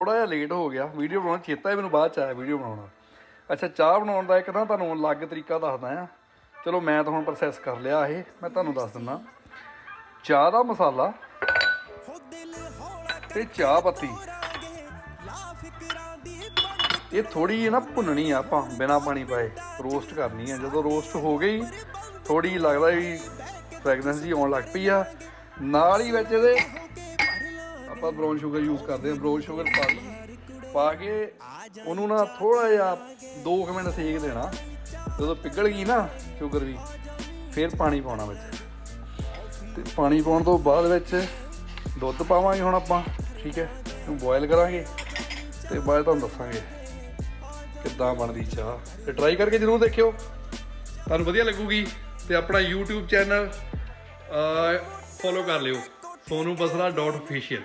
ਥੋੜਾ ਜਿਹਾ ਲੇਟ ਹੋ ਗਿਆ ਵੀਡੀਓ ਬਣਾਉਣਾ, ਚੇਤਾ ਹੀ ਮੈਨੂੰ ਬਾਅਦ ਚ ਆਇਆ ਵੀਡੀਓ ਬਣਾਉਣਾ। ਅੱਛਾ, ਚਾਹ ਬਣਾਉਣ ਦਾ ਇੱਕ ਨਾ ਤੁਹਾਨੂੰ ਅਲੱਗ ਤਰੀਕਾ ਦੱਸਦਾ ਆ ਚਲੋ, ਮੈਂ ਤਾਂ ਹੁਣ ਪ੍ਰੋਸੈਸ ਕਰ ਲਿਆ ਇਹ, ਮੈਂ ਤੁਹਾਨੂੰ ਦੱਸ ਦਿੰਦਾ। ਚਾਹ ਦਾ ਮਸਾਲਾ ਤੇ ਚਾਹ ਪੱਤੀ। ਇਹ ਥੋੜੀ ਨਾ ਭੁੰਨਣੀ ਆ ਆਪਾਂ, ਬਿਨਾ ਪਾਣੀ ਪਾਏ ਰੋਸਟ ਕਰਨੀ ਆ। ਜਦੋਂ ਰੋਸਟ ਹੋ ਗਈ ਥੋੜੀ ਲੱਗਦਾ ਵੀ ਫ੍ਰੈਗਨੈਂਸ ਜੀ ਆਉਣ ਲੱਗ ਪਈ ਆ। ਨਾਲ ਹੀ ਵਿੱਚ ਇਹਦੇ ਆਪਾਂ ਬ੍ਰਾਊਨ ਸ਼ੂਗਰ ਯੂਜ਼ ਕਰਦੇ ਹਾਂ ਬ੍ਰਾਊਨ ਸ਼ੂਗਰ ਪਾ ਲਈ ਪਾ ਕੇ ਉਹਨੂੰ ਨਾ ਥੋੜਾ ਜਿਹਾ 2 ਮਿੰਟ ਸੇਕ ਦੇਣਾ। ਜਦੋਂ ਪਿਘਲ ਗਈ ਨਾ ਸ਼ੂਗਰ ਵੀ, ਫਿਰ ਪਾਣੀ ਪਾਉਣਾ ਵਿੱਚ। ਤੇ ਪਾਣੀ ਪਾਉਣ ਤੋਂ ਬਾਅਦ ਵਿੱਚ ਦੁੱਧ ਪਾਵਾਂਗੇ ਹੁਣ ਆਪਾਂ, ਠੀਕ ਹੈ? ਇਹਨੂੰ ਬੋਇਲ ਕਰਾਂਗੇ ਤੇ ਬਾਅਦ ਤੁਹਾਨੂੰ ਦੱਸਾਂਗੇ ਕਿੱਦਾਂ ਬਣਦੀ ਚਾਹ। ਤੇ ਟਰਾਈ ਕਰਕੇ ਜਰੂਰ ਦੇਖਿਓ। ਤੁਹਾਨੂੰ ਵਧੀਆ ਲੱਗੂਗੀ ਤੇ ਆਪਣਾ YouTube ਚੈਨਲ ਫੋਲੋ ਕਰ ਲਿਓ। ਸੋਨੂ ਬਸਰਾ.official